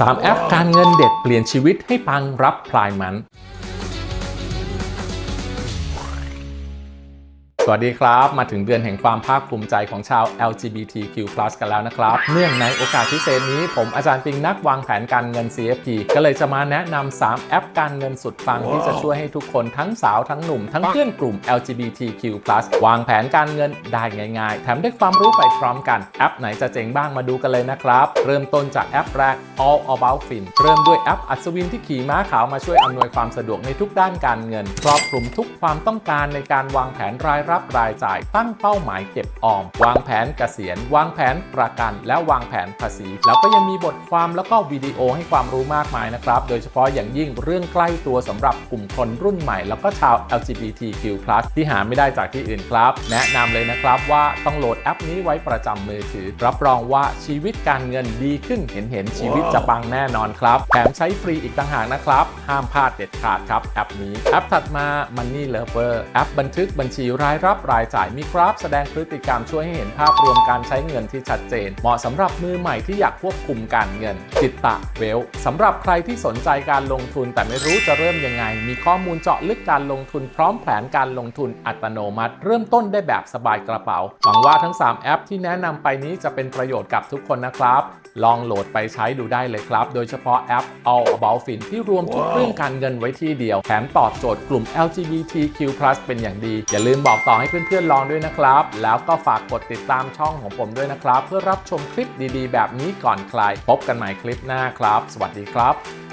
3 แอปการเงินเด็ดเปลี่ยนชีวิตให้ปังรับพลายมัน สวัสดีครับ มาถึงเดือนแห่งความภาคภูมิใจของชาว LGBTQ+ กันแล้วนะครับ เนื่องในโอกาสพิเศษนี้ ผมอาจารย์ปิงนักวางแผนการเงิน CFP ก็เลยจะมาแนะนำ3แอปการเงินสุดปังที่จะช่วยให้ทุกคนทั้งสาวทั้งหนุ่ม ทั้งเพื่อนกลุ่ม LGBTQ+ วางแผนการเงินได้ง่าย ๆ แถมได้ความรู้ไปพร้อมกันแอปไหนจะเจ๋งบ้างมาดูกันเลยนะครับ เริ่มต้นจากแอปแรก All About Fin เริ่มด้วยแอปอัศวินที่ขี่ม้าขาวมาช่วยอำนวยความสะดวกในทุกด้านการเงิน ครอบคลุมทุกความต้องการในการวางแผนรายรับรายจ่ายตั้งเป้าหมายเก็บออม วางแผนเกษียณ วางแผนประกัน และวางแผนภาษี แล้วก็ยังมีบทความแล้วก็วิดีโอให้ความรู้มากมายนะครับ โดยเฉพาะอย่างยิ่งเรื่องใกล้ตัวสำหรับกลุ่มคนรุ่นใหม่ แล้วก็ชาว LGBTQ+ ที่หาไม่ได้จากที่อื่นครับ แนะนำเลยนะครับว่าต้องโหลดแอปนี้ไว้ประจำมือถือ รับรองว่าชีวิตการเงินดีขึ้นเห็นเห็นชีวิตจะปังแน่นอนครับแถมใช้ฟรีอีกต่างหากนะครับ ห้ามพลาดเด็ดขาดครับแอปนี้แอปถัดมา Money Lover แอปบันทึกบัญชีรายรับ รายจ่ายมีกราฟแสดงพฤติกรรมช่วยให้เห็นภาพรวมการใช้เงินที่ชัดเจน เหมาะสำหรับมือใหม่ที่อยากควบคุมการเงิน จิตตะเวลสำหรับใครที่สนใจการลงทุนแต่ไม่รู้จะเริ่มยังไง มีข้อมูลเจาะลึกการลงทุนพร้อมแผนการลงทุนอัตโนมัติ เริ่มต้นได้แบบสบายกระเป๋าหวังว่าทั้ง 3 แอปที่แนะนำไปนี้จะเป็นประโยชน์กับทุกคนนะครับ ลองโหลดไปใช้ดูได้เลยครับ โดยเฉพาะแอป All About Fin ที่รวมทุกเรื่องการเงินไว้ที่เดียว แถมตอบโจทย์กลุ่ม LGBTQ+ เป็นอย่างดี อย่าลืมบอกต่อให้เพื่อนๆลองด้วยนะครับ แล้วก็ฝากกดติดตามช่องของผมด้วยนะครับ เพื่อรับชมคลิปดีๆ แบบนี้ก่อนใครพบกันใหม่คลิปหน้าครับ สวัสดีครับ